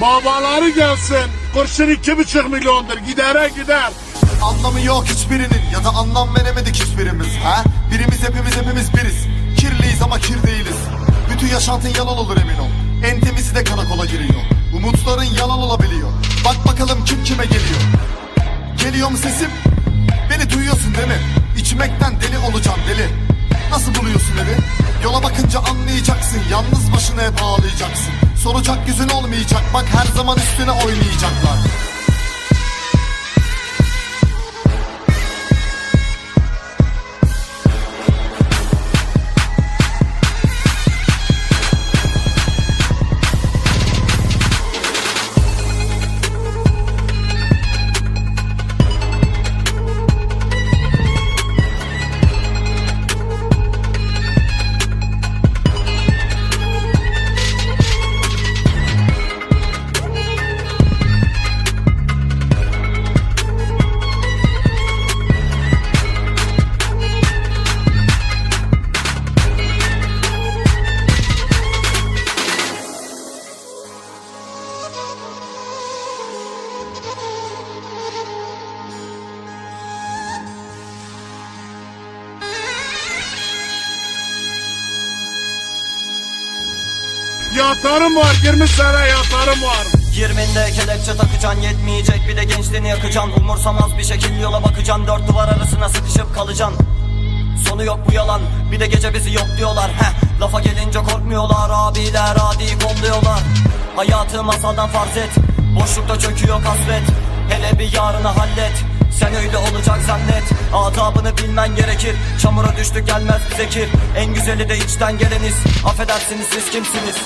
Babaları gelsin. Kurşun iki buçuk milyondur. Gidere gider. Anlamı yok hiçbirinin ya da anlam veremedik hiçbirimiz ha? Birimiz hepimiz hepimiz biriz Kirliyiz ama kir değiliz Bütün yaşantın yalan olur emin ol En temizi de karakola giriyor Umutların yalan olabiliyor Bak bakalım kim kime geliyor Geliyor mu sesim? Beni duyuyorsun değil mi? İçmekten deli olacağım deli Nasıl buluyorsun evi? Yola bakınca anlayacaksın Yalnız başına hep ağlayacaksın Soracak yüzün olmayacak. Bak her zaman üstüne oynayacaklar Yatarım var. 20 sene yatarım var. Yirminde kelepçe takacan yetmeyecek. Bir de gençliğini yakacan Umursamaz bir şekil yola bakacan dört duvar arasına sıkışıp kalacan Sonu yok bu yalan. Bir de gece bizi yok diyorlar. Heh lafa gelince korkmuyorlar. Abiler adi kolluyorlar. Hayatı masaldan farz et. Boşlukta çöküyor kasvet. Hele bir yarını hallet sen öyle olacak zannet. Adabını bilmen gerekir. Çamura düştük gelmez bize kir En güzeli de içten geleniz. Affedersiniz siz kimsiniz